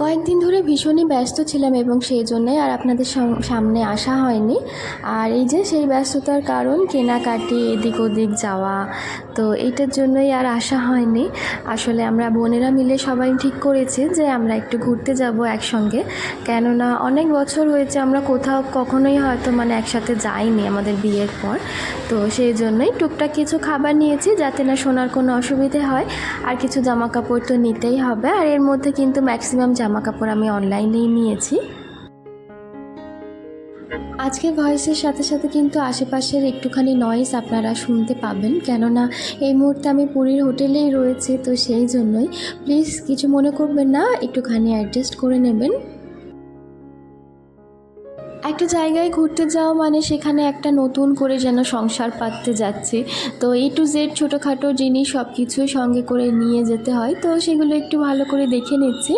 কয়েকদিন ধরে ভীষণই ব্যস্ত ছিলাম এবং সেই জন্যই আর আপনাদের সামনে আসা হয়নি। আর এই যে সেই ব্যস্ততার কারণ, কেনাকাটি, এদিক ওদিক যাওয়া, তো এইটার জন্যই আর আসা হয়নি। আসলে আমরা বোনেরা মিলে সবাই ঠিক করেছি যে আমরা একটু ঘুরতে যাব একসঙ্গে। কেননা অনেক বছর হয়েছে আমরা কোথাও কখনোই হয়তো মানে একসাথে যাইনি আমাদের বিয়ের পর। তো সেই জন্যই টুকটাক কিছু খাবার নিয়েছি যাতে না শোনার কোনো অসুবিধে হয়। আর কিছু জামা কাপড় তো নিতেই হবে। আর এর মধ্যে কিন্তু ম্যাক্সিমাম জামা কাপড় আমি অনলাইনেই নিয়েছি। আজকে ভয়েসের সাথে সাথে কিন্তু আশেপাশের একটুখানি নয়েস আপনারা শুনতে পাবেন। কেননা এই মুহূর্তে আমি পুরীর হোটেলেই রয়েছে, তো সেই জন্যই। প্লিজ কিছু মনে করবেন না, একটুখানি অ্যাডজাস্ট করে নেবেন। একটা জায়গায় ঘুরতে যাওয়া মানে সেখানে একটা নতুন করে যেন সংসার পাততে যাচ্ছি। তো এ টু জেড ছোটোখাটো জিনিস সব কিছুই সঙ্গে করে নিয়ে যেতে হয়। তো সেগুলো একটু ভালো করে দেখে নিচ্ছি।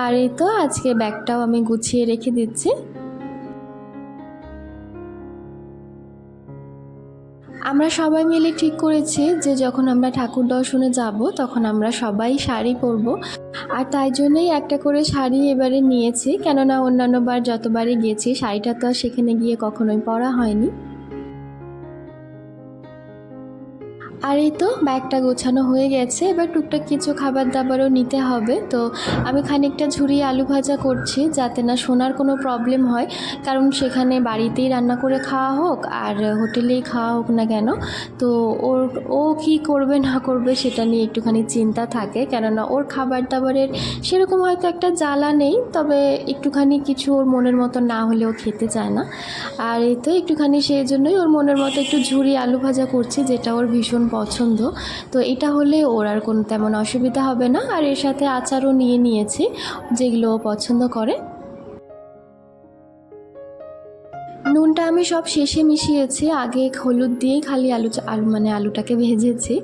আর এই তো আজকে ব্যাগটাও আমি গুছিয়ে রেখে দিচ্ছি। আমরা সবাই মিলে ঠিক করেছি যে যখন আমরা ঠাকুর দর্শনে যাব, তখন আমরা সবাই শাড়ি পরব। আর তাই জন্যই একটা করে শাড়ি এবারে নিয়েছি। কেননা অন্যান্যবার যতবারই গেছি, শাড়িটা তো আর সেখানে গিয়ে কখনোই পরা হয়নি। আর এই তো ব্যাগটা গোছানো হয়ে গেছে। এবার টুকটাক কিছু খাবার দাবারও নিতে হবে। তো আমি খানিকটা ঝুরি আলু ভাজা করছি যাতে না শোনার কোনো প্রবলেম হয়। কারণ সেখানে বাড়িতেই রান্না করে খাওয়া হোক আর হোটেলেই খাওয়া হোক না কেন। তো ওর, ও কী করবে না করবে সেটা নিয়ে একটুখানি চিন্তা থাকে। কেননা ওর খাবার দাবারের সেরকম হয়তো একটা জ্বালা নেই, তবে একটুখানি কিছু ওর মনের মতো না হলেও খেতে চায় না। আর এই তো একটুখানি সেই জন্যই ওর মনের মতো একটু ঝুরি আলু ভাজা করছি, যেটা ওর ভীষণ পছন্দ। তো এটা হলে ওর আর কোনো তেমন অসুবিধা হবে না। আর এর সাথে আচারও নিয়ে নিয়েছি, যেগুলো ও পছন্দ করে। নুনটা আমি সব শেষে মিশিয়েছি। আগে হলুদ দিয়েই খালি আলু আলু মানে আলুটাকে ভেজেছি।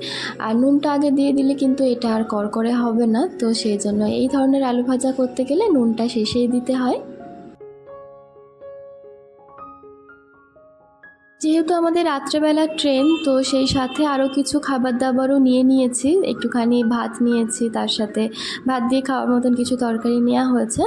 আর নুনটা আগে দিয়ে দিলে কিন্তু এটা আর করকরে হবে না। তো সেই জন্য এই ধরনের আলু ভাজা করতে গেলে নুনটা শেষেই দিতে হয়। যেহেতু আমাদের রাত্রেবেলা ট্রেন, তো সেই সাথে আরও কিছু খাবার দাবারও নিয়ে নিয়েছি। একটুখানি ভাত নিয়েছি, তার সাথে ভাত দিয়ে খাওয়ার মতন কিছু তরকারি নেওয়া হয়েছে।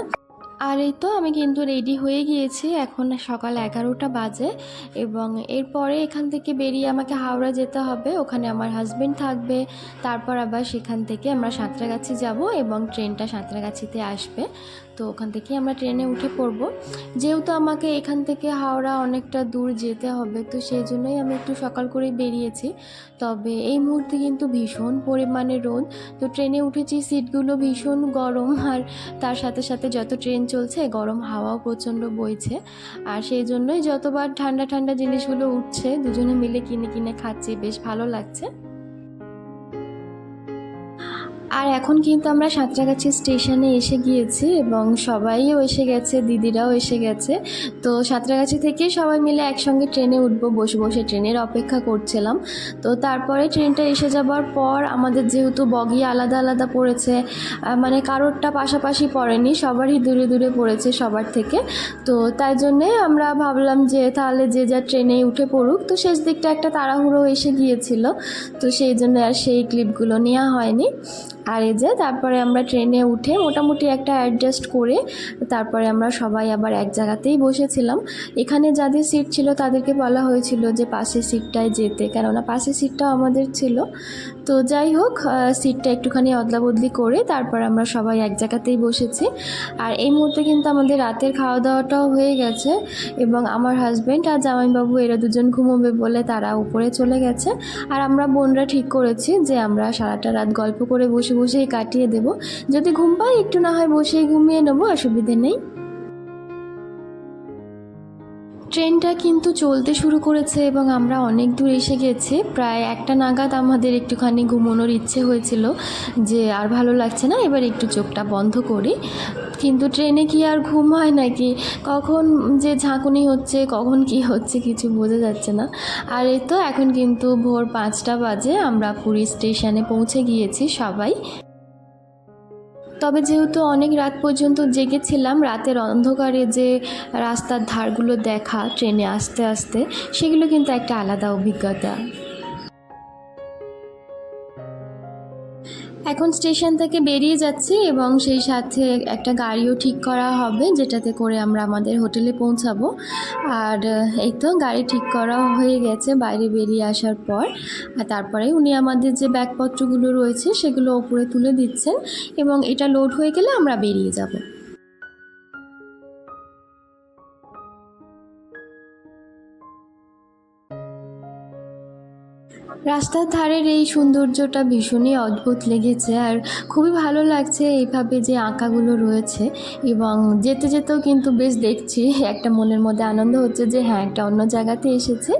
আর এই তো আমি কিন্তু রেডি হয়ে গিয়েছি। এখন সকাল এগারোটা বাজে এবং এরপরে এখান থেকে বেরিয়ে আমাকে হাওড়া যেতে হবে। ওখানে আমার হাজবেন্ড থাকবে। তারপর আবার সেখান থেকে আমরা সাঁতরাগাছি যাব এবং ট্রেনটা সাঁতরাগাছিতে আসবে। তো ওখান থেকে আমরা ট্রেনে উঠে পড়ব। যেহেতু আমাকে এখান থেকে হাওড়া অনেকটা দূর যেতে হবে, তো সেই জন্যই আমি একটু সকাল করে বেরিয়েছি। তবে এই মুহূর্তে কিন্তু ভীষণ পরিমাণে রোদ, তো ট্রেনে উঠেছি, সিটগুলো ভীষণ গরম, আর তার সাথে সাথে যত ট্রেন চলছে, গরম হাওয়াও প্রচণ্ড বইছে। আর সেই জন্যই যতবার ঠান্ডা ঠান্ডা জিনিসগুলো উঠছে, দুজনে মিলে কিনে কিনে খাচ্ছি, বেশ ভালো লাগছে। আর এখন কিন্তু আমরা সাঁতরাগাছি স্টেশনে এসে গিয়েছি এবং সবাইও এসে গেছে, দিদিরাও এসে গেছে। তো সাঁতরাগাছি থেকে সবাই মিলে একসঙ্গে ট্রেনে উঠবো, বসে বসে ট্রেনের অপেক্ষা করছিলাম। তো তারপরে ট্রেনটা এসে যাবার পর আমাদের যেহেতু বগি আলাদা আলাদা পড়েছে মানে কারোরটা পাশাপাশি পড়েনি, সবারই দূরে দূরে পড়েছে সবার থেকে। তো তাই জন্যে আমরা ভাবলাম যে তাহলে যে যা ট্রেনে উঠে পড়ুক। তো শেষ দিকটা একটা তাড়াহুড়ো এসে গিয়েছিল। তো সেই জন্য আর সেই ক্লিপগুলো নেওয়া হয়নি। আর এই যে তারপরে আমরা ট্রেনে উঠে মোটামুটি একটা অ্যাডজাস্ট করে তারপরে আমরা সবাই আবার এক জায়গাতেই বসেছিলাম। এখানে যাদের সিট ছিল তাদেরকে বলা হয়েছিল যে পাশের সিটটায় যেতে, কেননা পাশের সিটটাও আমাদের ছিল। তো যাই হোক সিটটা একটুখানি অদলা বদলি করে তারপর আমরা সবাই এক জায়গাতেই বসেছি। আর এই মুহূর্তে কিন্তু আমাদের রাতের খাওয়া দাওয়াটাও হয়ে গেছে এবং আমার হাজব্যান্ড আর জামাইবাবু এরা দুজন ঘুমোবে বলে তারা উপরে চলে গেছে। আর আমরা বোনরা ঠিক করেছি যে আমরা সারাটা রাত গল্প করে বসে বসেই কাটিয়ে দেব। যদি ঘুম পাই একটু না হয় বসেই ঘুমিয়ে নেব অসুবিধে নেই। ট্রেনটা কিন্তু চলতে শুরু করেছে এবং আমরা অনেক দূর এসে গেছি। প্রায় একটা নাগাদ আমাদের একটুখানি ঘুমোনোর ইচ্ছে হয়েছিল যে আর ভালো লাগছে না, এবার একটু চোখটা বন্ধ করি। কিন্তু ট্রেনে কি আর ঘুম হয় নাকি? কখন যে ঝাঁকুনি হচ্ছে, কখন কি হচ্ছে কিছু বোঝা যাচ্ছে না। আর এই তো এখন কিন্তু ভোর পাঁচটা বাজে, আমরা পুরী স্টেশনে পৌঁছে গিয়েছি সবাই। তবে যেহেতু অনেক রাত পর্যন্ত জেগেছিলাম, রাতের অন্ধকারে যে রাস্তার ধারগুলো দেখা, ট্রেনে আসতে আসতে, সেগুলো কিন্তু একটা আলাদা অভিজ্ঞতা। এখন স্টেশন থেকে বেরিয়ে যাচ্ছি এবং সেই সাথে একটা গাড়িও ঠিক করা হবে, যেটাতে করে আমরা আমাদের হোটেলে পৌঁছাবো। আর এই তো গাড়ি ঠিক করা হয়ে গেছে বাইরে বেরিয়ে আসার পর। আর তারপরে উনি আমাদের যে ব্যাগপত্রগুলো রয়েছে সেগুলো ওপরে তুলে দিচ্ছেন এবং এটা লোড হয়ে গেলে আমরা বেরিয়ে যাব। রাস্তার ধারের এই সৌন্দর্যটা ভীষণই অদ্ভুত লেগেছে আর খুবই ভালো লাগছে এইভাবে যে আঁকাগুলো রয়েছে এবং যেতে যেতেও কিন্তু বেশ দেখছি, একটা মনের মধ্যে আনন্দ হচ্ছে যে হ্যাঁ একটা অন্য জায়গাতে এসেছে।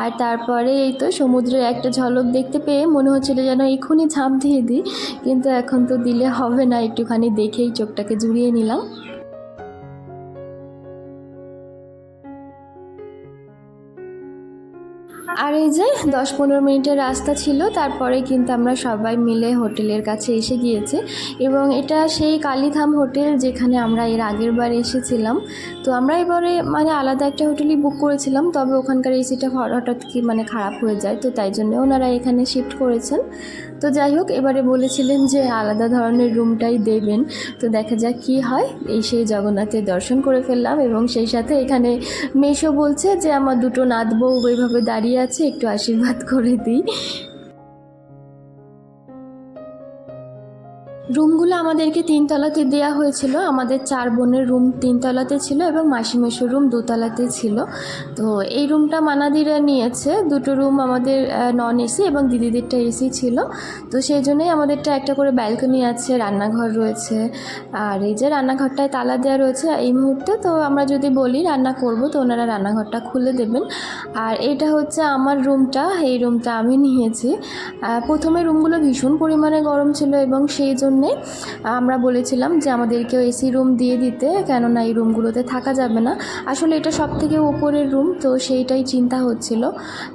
আর তারপরে এই তো সমুদ্রের একটা ঝলক দেখতে পেয়ে মনে হচ্ছিল যেন এক্ষুনি ঝাঁপ দিয়ে দিই, কিন্তু এখন তো দিলে হবে না, একটুখানি দেখেই চোখটাকে জুড়িয়ে নিলাম। আর এই যে দশ পনেরো মিনিটের রাস্তা ছিল, তারপরে কিন্তু আমরা সবাই মিলে হোটেলের কাছে এসে গিয়েছি। এবং এটা সেই কালীধাম হোটেল যেখানে আমরা এর আগের বার এসেছিলাম। তো আমরা এবারে মানে আলাদা একটা হোটেলই বুক করেছিলাম, তবে ওখানকার এসিটা হঠাৎ কি মানে খারাপ হয়ে যায়, তো তাই জন্য ওনারা এখানে শিফট করেছেন। তো যাই হোক, এবারে বলেছিলেন যে আলাদা ধরনের রুমটাই দেবেন। তো দেখা যাক কি হয়। এই সেই জগন্নাথের দর্শন করে ফেললাম এবং সেই সাথে এখানে মেশো বলছে যে, আমার দুটো নাত বউ ওইভাবে দাঁড়িয়ে আছে, একটু আশীর্বাদ করে দিই। রুমগুলো আমাদেরকে তিনতলাতে দেওয়া হয়েছিল। আমাদের চার বোনের রুম তিনতলাতে ছিল এবং মাসি মেশোর রুম দোতলাতে ছিল। তো এই রুমটা মানাদিরা নিয়েছে। দুটো রুম আমাদের নন এসি এবং দিদিদেরটা এসি ছিল। তো সেই জন্যই আমাদেরটা একটা করে ব্যালকনি আছে, রান্নাঘর রয়েছে। আর এই যে রান্নাঘরটায় তালা দেওয়া রয়েছে এই মুহূর্তে, তো আমরা যদি বলি রান্না করব, তো ওনারা রান্নাঘরটা খুলে দেবেন। আর এটা হচ্ছে আমার রুমটা, এই রুমটা আমি নিয়েছি। প্রথমে রুমগুলো ভীষণ পরিমাণে গরম ছিল এবং সেই জন্যে আমরা বলেছিলাম যে আমাদেরকেও এসি রুম দিয়ে দিতে, কেননা এই রুমগুলোতে থাকা যাবে না। আসলে এটা সব থেকে উপরের রুম তো সেইটাই চিন্তা হচ্ছিল।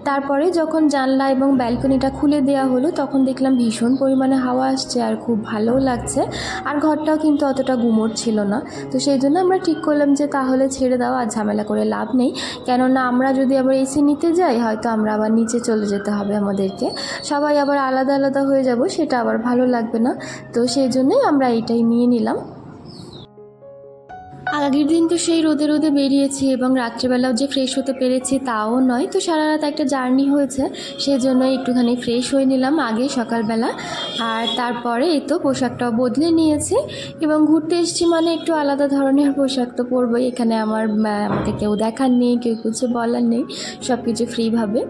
তারপরে যখন জানলা এবং ব্যালকনিটা খুলে দেওয়া হলো, তখন দেখলাম ভীষণ পরিমাণে হাওয়া আসছে আর খুব ভালোও লাগছে। আর ঘরটাও কিন্তু অতটা গুমোট ছিল না। তো সেই জন্য আমরা ঠিক করলাম যে তাহলে ছেড়ে দাও, আর ঝামেলা করে লাভ নেই। কেননা আমরা যদি আবার এসি নিতে যাই, হয়তো আমরা আবার নিচে চলে যেতে হবে আমাদেরকে। সবাই আবার আলাদা আলাদা হয়ে যাব, সেটা আবার ভালো লাগবে না। তো সেই জন্যই আমরা এটাই নিয়ে নিলাম। আগের দিন তো সেই রোদে রোদে বেরিয়েছি এবং রাত্রেবেলাও যে ফ্রেশ হতে পেরেছি তাও নয়। তো সারা রাত একটা জার্নি হয়েছে, সেই জন্য একটুখানি ফ্রেশ হয়ে নিলাম আগে সকালবেলা। আর তারপরে এই তো পোশাকটাও বদলে নিয়েছি এবং ঘুরতে এসেছি মানে একটু আলাদা ধরনের পোশাক তো পরবোই। এখানে আমার আমাকে কেউ দেখার নেই, কেউ কিছু বলার নেই সব কিছু ফ্রিভাবে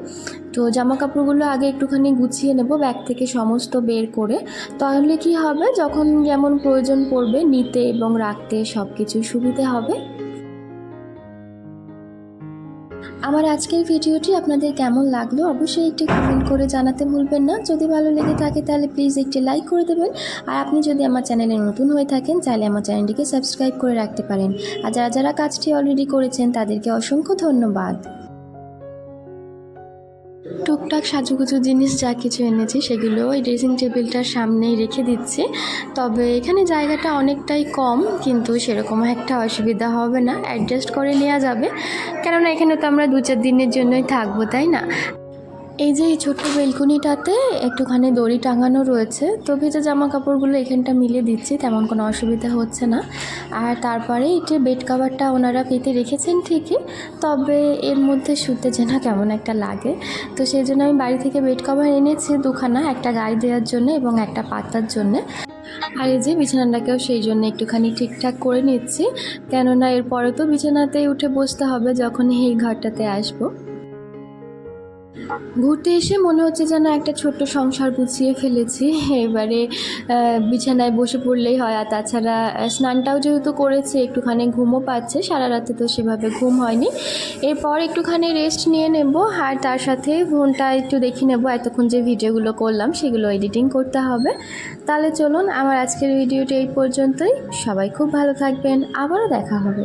তো জামা কাপড়গুলো আগে একটুখানি গুছিয়ে নেব, ব্যাগ থেকে সমস্ত বের করে। তাহলে কি হবে? যখন যেমন প্রয়োজন পড়বে, নিতে এবং রাখতে সব কিছু সুবিধে হবে। আমার আজকের ভিডিওটি আপনাদের কেমন লাগল অবশ্যই একটি কমেন্ট করে জানাতে ভুলবেন না। যদি ভালো লেগে থাকে তাহলে প্লিজ একটি লাইক করে দেবেন। আর আপনি যদি আমার চ্যানেলে নতুন হয়ে থাকেন চাইলে আমার চ্যানেলটিকে সাবস্ক্রাইব করে রাখতে পারেন। আর যারা যারা কাজটি অলরেডি করেছেন, তাদেরকে অসংখ্য ধন্যবাদ। টুকটাক সাজুগুজু জিনিস যা কিছু এনেছি সেগুলো ওই ড্রেসিং টেবিলটার সামনেই রেখে দিচ্ছি। তবে এখানে জায়গাটা অনেকটাই কম, কিন্তু সেরকম একটা অসুবিধা হবে না। অ্যাডজাস্ট করে নেওয়া যাবে। কেননা এখানে তো আমরা দু চার দিনের জন্যই থাকব, তাই না? এই যে এই ছোট্ট বেলকুনিটাতে একটুখানি দড়ি টাঙানো রয়েছে, তো ভেজা জামা কাপড়গুলো এখানটা মিলে দিচ্ছি, তেমন কোনো অসুবিধা হচ্ছে না। আর তারপরে এটি বেড কাভারটা ওনারা পেতে রেখেছেন ঠিকই, তবে এর মধ্যে শুতে যেন কেমন একটা লাগে। তো সেই জন্য আমি বাড়ি থেকে বেড কভার এনেছি দুখানা, একটা গায়ে দেওয়ার জন্য এবং একটা পাতার জন্য। আর এই যে বিছানাটাকেও সেই জন্য একটুখানি ঠিকঠাক করে নিচ্ছি, কেননা এরপরে তো বিছানাতেই উঠে বসতে হবে যখন এই ঘরটাতে আসব। ঘুরতে এসে মনে হচ্ছে যেন একটা ছোট্ট সংসার গুছিয়ে ফেলেছি। এবারে বিছানায় বসে পড়লেই হয়। আর তাছাড়া স্নানটাও যেহেতু করেছি, একটুখানি ঘুমও পাচ্ছে। সারা রাতে তো সেভাবে ঘুম হয়নি। এরপর একটুখানি রেস্ট নিয়ে নেব। আর তার সাথে ফোনটা একটু দেখে নেব। এতক্ষণ যে ভিডিওগুলো করলাম, সেগুলো এডিটিং করতে হবে। তাহলে চলুন, আমার আজকের ভিডিওটি এই পর্যন্তই। সবাই খুব ভালো থাকবেন। আবারও দেখা হবে।